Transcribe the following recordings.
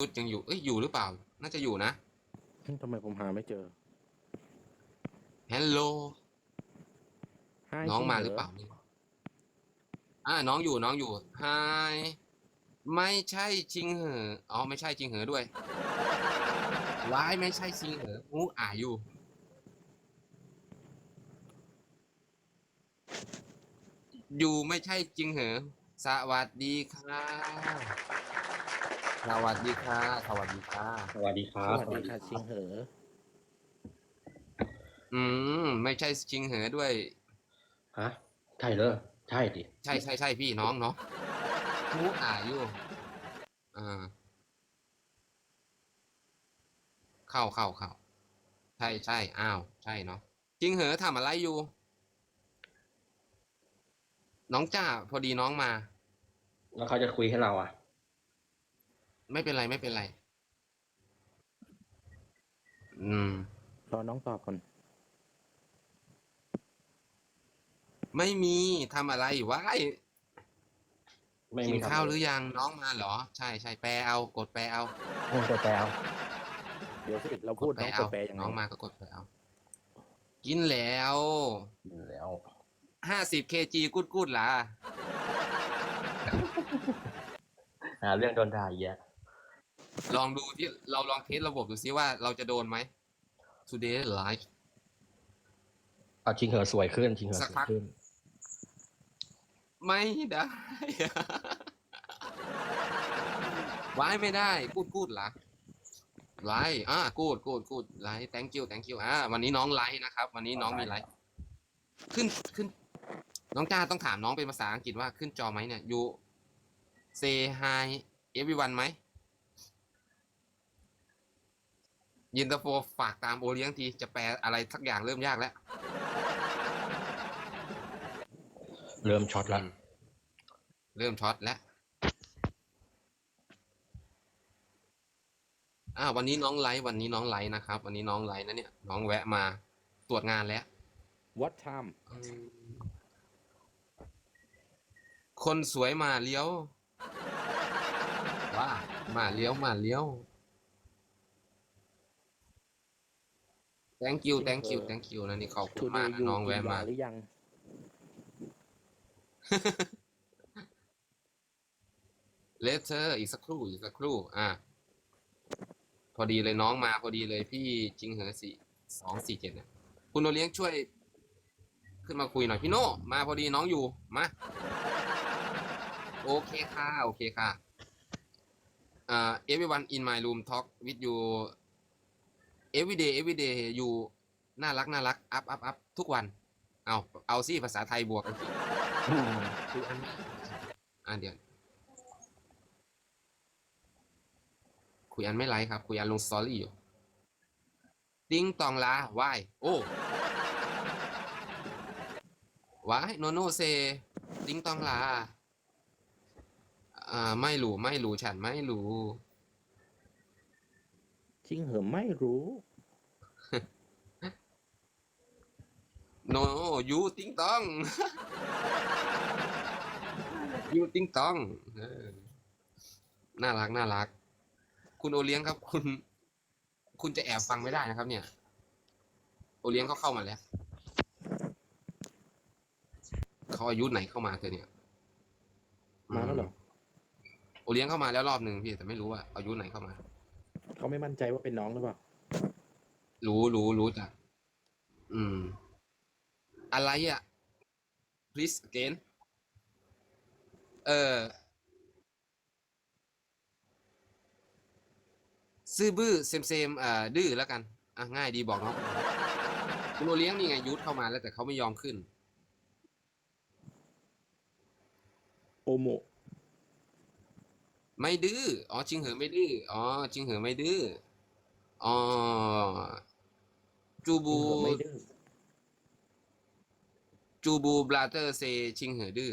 ยุดยังอยู่ เอ้ย อยู่หรือเปล่า น่าจะอยู่นะเฮ้ยทำไมผมหาไม่เจอ ฮัลโหล Hi น้องมาจหงรือเปล่านี่อ่า น้องอยู่ น้องอยู่ ไฮ ไม่ใช่จริงเหรอ อ๋อ ไม่ใช่จริงเหรอด้วยว้ายไม่ใช่จริงเหรองูอ่าอยู่ อยู่ไม่ใช่จริงเหรอ สวัสดีค่ะ สวัสดีค่ะ สวัสดีค่ะ สวัสดีครัสบวัสดีค่ะชิงเหอ อืม ไม่ใช่จริงเหรอด้วย ฮะใช่เลยใช่ดิใช่ใช่ใช่พี่น้องเนาะงูอ่าอยู่อ่าเข้าเข้าเข้าใช่ใช่อ้าว ใช่เนาะจริงเหรอทำอะไรอยู่ น้องจ้าพอดีน้องมา แล้วเขาจะคุยให้เราอะ ไม่เป็นไรไม่เป็นไร อืม รอน้องตอบก่อนไม่มีทำอะไรวะไม่กิมีนข้าวหรือยังน้องมาเหรอ ใช่ใช่แปลเอา กดแปลเอามึงกดแปลวเดี๋ยวสิเราพูดกน้องเอากดแปลยังไงน้องมาก็กดแปลเอา กินแล้วอยู่แล้ว ห้าสิบเคจีกุดกุดล่ะ หาเรื่องโดนด่าเยอะ ลองดูที่เราลองเทสระบบดูซิว่าเราจะโดนไหม today live เอาชิงเหอสวยขึ้นชิงเหอสัสกวพัยกขึ้น ไม่ได้ ไว้ไม่ได้ กูดกูดล่ะไลฟ์อ่ากูดกูดกูดไลฟ์ thank you thank you อ่าวันนี้น้องไลฟ์นะครับ วันนี้น้องมีไลฟ์ขึ้นขึ้น น้องจ้าต้องถามน้องเป็นภาษาอังกฤษว่าขึ้นจอไหมเนี่ย you say hi everyone ไหม ยินตาโฟฝากตามโอเลี้ยงที จะแปลอะไรสักอย่างเริ่มยากแล้ว เริ่มช็อตแล้ว เริ่มช็อตแล้วอ่าวันนี้น้องไลฟ์วันนี้น้องไลฟ์นะครับ วันนี้น้องไลฟ์นะเนี่ย น้องแวะมาตรวจงานแล้ว What time คนสวยมาเลี้ยว ว่า มาเลี้ยวมาเลี้ยว thank you thank you thank you นะนี่ขอบคุณมาก Today นะ you น้องแวะกินมา ยาหรือยัง เลเทอร์อีกสักครู่อีกสักครู่ อะ พอดีเลยน้องมาพอดีเลยพี่จิงเหอสี่สองสี่เจ็ดเนี่ยคุณโอเลี้ยงช่วย ขึ้นมาคุยหน่อยพี่โน่มาพอดีน้องอยู่ มา โอเคค่ะ โอเคค่ะอ่า everyone in my room talk with you every day every day อยู่น่ารักน่ารักอัพอัพอัพทุกวัน เอาเอาสิภาษาไทยบวกอันเดียวคุยอันไม่ไลฟ์ครับคุยอันลงสตอรี่อยู่ติ้งตองลาวายโอ้วายโนโนเซติ้งตองลาอ่าไม่รู้ไม่รู้ฉันไม่รู้ ชิงเหอไม่รู้โนยูติ้งตองยูติ้งตองเออน่ารักน่ารัก คุณโอเลี้ยงครับ คุณ คุณจะแอบฟังไม่ได้นะครับ เนี่ย โอเลี้ยงเขาเข้ามาแล้วเขาอายุไหนเข้ามาเธอเนี่ย มาแล้วเหรอ โอเลี้ยงเข้ามาแล้วรอบหนึ่งพี่แต่ไม่รู้ว่าอายุไหนเข้ามา เขาไม่มั่นใจว่าเป็นน้องหรือเปล่า รู้รู้รู้จักอืม อะไรอะ please again เออซื่อบื้อเซมเซมอ่าดื้อแล้วกัน อะ ง่ายดีบอกเนาะคุณโอเลี้ยงนี่ไงยุทธเข้ามาแล้วแต่เขาไม่ยอมขึ้น โอโม ไม่ดื้อ อ๋อจิงเหอไม่ดื้อ อ๋อจิงเหอไม่ดื้อ อ๋อจูชิบูงเหอไม่ดื้อ จูบูบราเตอร์เซชิงเหอดื้อ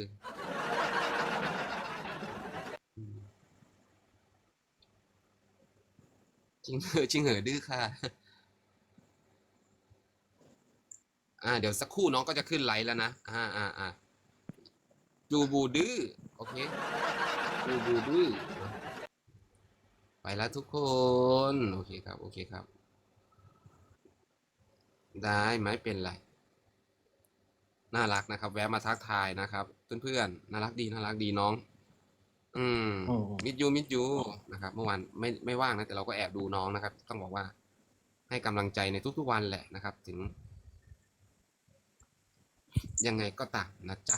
จิงเหอจิงเหอดื้อค่ะ อ่า เดี๋ยวสักครู่น้องก็จะขึ้นไลฟ์แล้วนะ อ่าอ่าอ่าจูบูดื้อ โอเคจูบูดื้อไป แล้วทุกคน โอเคครับ โอเคครับ ได้ไหมเป็นไร น่ารักนะครับ แวะมาทักทายนะครับ เพื่อนๆ น่ารักดี น่ารักดีน้อง อืมอืมมิดยู มิดยู นะครับ เมื่อวานไม่ไม่ว่างนะ แต่เราก็แอบดูน้องนะครับ ต้องบอกว่า ให้กำลังใจในทุกๆวันแหละนะครับ ถึง ยังไงก็ตามนะจ๊ะ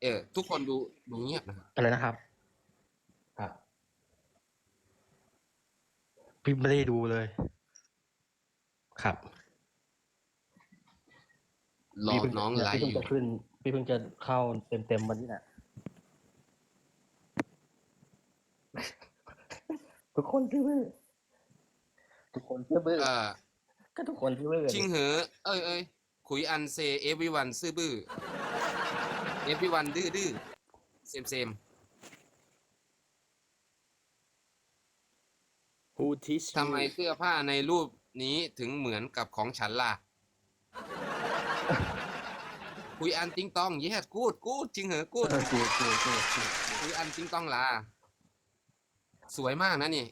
เออทุกคนดูดูเงียบนะครับ อะไรนะครับครับ พี่ไม่ได้ดูเลย ครับ รอพี่เพิ่น้องไลพี่ฟ์เพิ่องยู่จะขึ้น พี่เพิ่งจะเข้าเต็มเต็มๆวันนี้แหละทุกคนชื่อบื้อทุกคนชื่อบื้อเอ่อก็ทุกคนชื่อบื้อชิงเหอ เอ้ยเอ้ยขุยอันเซ everyone ซื่อบื้อ everyone ดื้อดื้อเซมเซม teach you ทำไมเสื้อผ้าในรูปนี้ถึงเหมือนกับของฉันล่ะ คุยอันติงตองเยสกูดกูดจริงเหรอกูด เออคือคือคือคือคุยอันติงตองล่ะ สวยมากนะนี่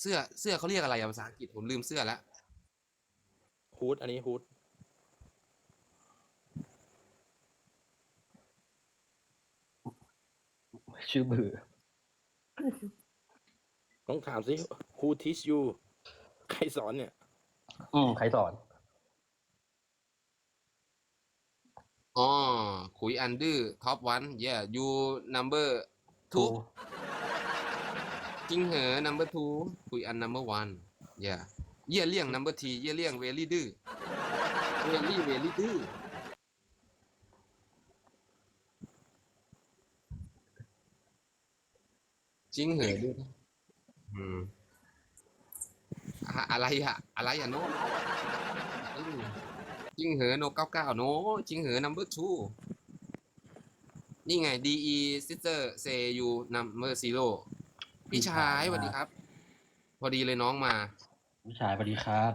เสื้อเสื้อเขาเรียกอะไรอะภาษาอังกฤษผมลืมเสื้อแล้วฮูดอันนี้ฮูดชื่อบื้อต้องถามสิ Who teach you ใครสอนเนี่ย อืมใครสอนอ๋อขุยอันดื้อท็อปวันเย่ยูนัมเบอร์ทูจริงเหรอ number two คุยอัน number one เย่เย่เลี่ยง number three เย่เลี่ยง very ดื้อ very very ดื้อจริงเหรอดื้ออืม อะอะไรอะอะไรอะโน้อืมจริงเหรอโนเก้าเก้าโนจริงเหรอ number two นี่ไง de sister say you number zero พี่ชายสวัสดีครับ พอดีเลยน้องมา พี่ชายสวัสดีครับ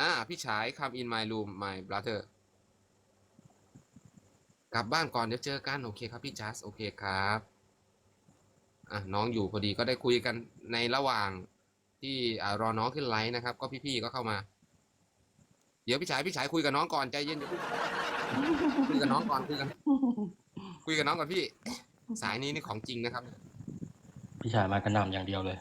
อ่า พี่ชาย come in my room my brother กลับบ้านก่อนเดี๋ยวเจอกันโอเคครับพี่จัสโอเคครับ อะน้องอยู่พอดีก็ได้คุยกันในระหว่าง ที่อ่ารอน้องขึ้นไลฟ์นะครับ ก็พี่ๆก็เข้ามา เดี๋ยวพี่ชายพี่ชายคุยกับน้องก่อนใจเย็นเดี๋ยวคุยกับน้องก่อนคุยกันคุยกับน้องก่อนพี่ สายนี้นี่ของจริงนะครับ พี่ชายมากระหน่ำอย่างเดียวเลย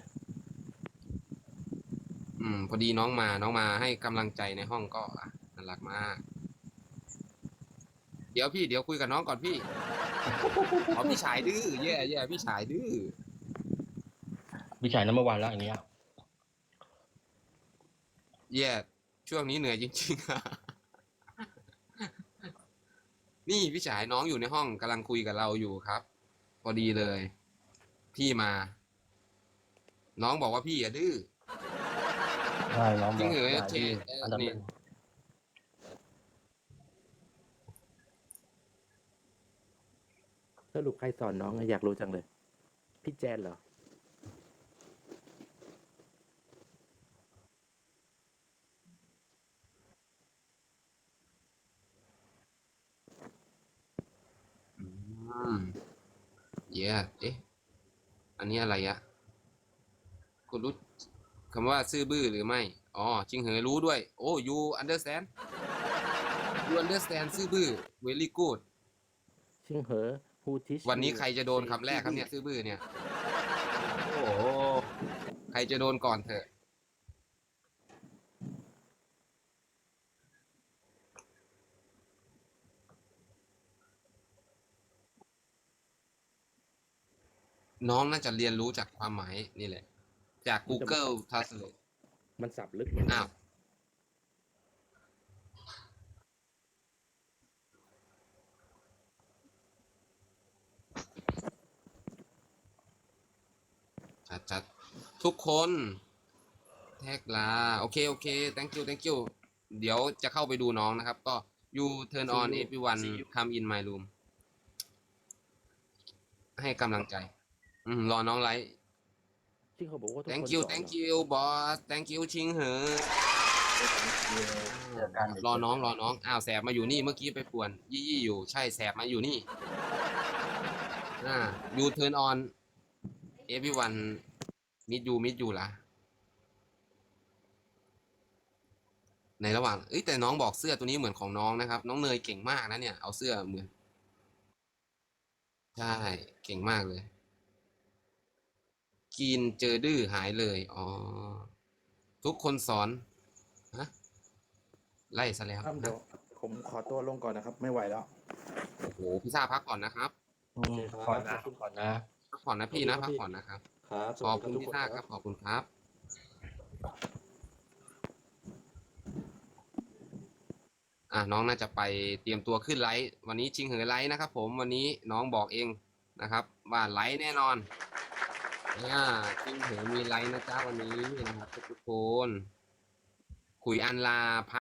อืม พอดีน้องมาน้องมาให้กำลังใจในห้องก็อะน่ารักมาก เดี๋ยวพี่เดี๋ยวคุยกับน้องก่อนพี่อ๋อพี่ชายดื้อแย่แย่พี่ชายดื้อพี่ชายน้ำเมื่อวานแล้วอย่างเงี้ย แย่ช่วงนี้เหนื่อยจริงๆอะนี่พี่ชายน้องอยู่ในห้องกำลังคุยกับเราอยู่ครับ พอดีเลย พี่มา น้องบอกว่าพี่อะดื้อใช่น้องจริงเหรอใช่เจพี่เอออันดับนี่หนึ่งสรุปใครสอนน้องอะอยากรู้จังเลย พี่แจนเหรอ อืม เย่เอ๊ะ อันนี้อะไรอะคุณรู้คำว่าซื่อบื้อหรือไม่ อ๋อจริงเหรอรู้ด้วย โอ้ you understand you understand ซื่อบื้อ very good ชิงเหอ Who teach วันนี้ you ใครจะโดนคำแรกครับเนี่ย ซื่อบื้อเนี่ย โอ้โห ใครจะโดนก่อนเถอะ น้องน่าจะเรียนรู้จากความหมายนี่แหละ จาก Google Translate มันสับลึกอ้าวจัดจัดทุกคนแท็กลา โอเค โอเค thank you thank you เดี๋ยวจะเข้าไปดูน้องนะครับ ก็ you turn on everyone come in my room ให้กำลังใจ อืมรอน้องไลฟ์ชิงเขาบอกว่าทุก thank คน you สอน thank เหรอ you boss thank you ชิงเหอะเจอกันรอน้องรอน้องอ้าวแสบมาอยู่นี่เมื่อกี้ไปป่วน ยี่ยี่อยู่ใช่แสบมาอยู่นี่อ่า you turn on everyone meet you meet you ล่ะในระหว่างเอ้ยแต่น้องบอกเสื้อตัวนี้เหมือนของน้องนะครับ น้องเนยเก่งมากนะเนี่ย เอาเสื้อเหมือน ใช่ เก่งมากเลย กินเจอดื้อหายเลย อ๋อ ทุกคนสอนฮะไล่ซะแล้วครับเดี๋ยวผมขอตัวลงก่อนนะครับ ไม่ไหวแล้ว โอ้โหพี่ซ่าพักก่อนนะครับอืมก่อนนะก่อนนะ พักผ่อนนะพี่นะ พักผ่อนนะครับ ครับขอบคุณพี่ซ่าครับ ขอบคุณครับอะน้องน่าจะไปเตรียมตัวขึ้นไลฟ์วันนี้ชิงเหอไลฟ์นะครับผมวันนี้น้องบอกเองนะครับ ว่าไลฟ์แน่นอน อ่าชิงเหอมีไลน์นะจ๊ะวันนี้นะครับทุกคน คุยอันลาพ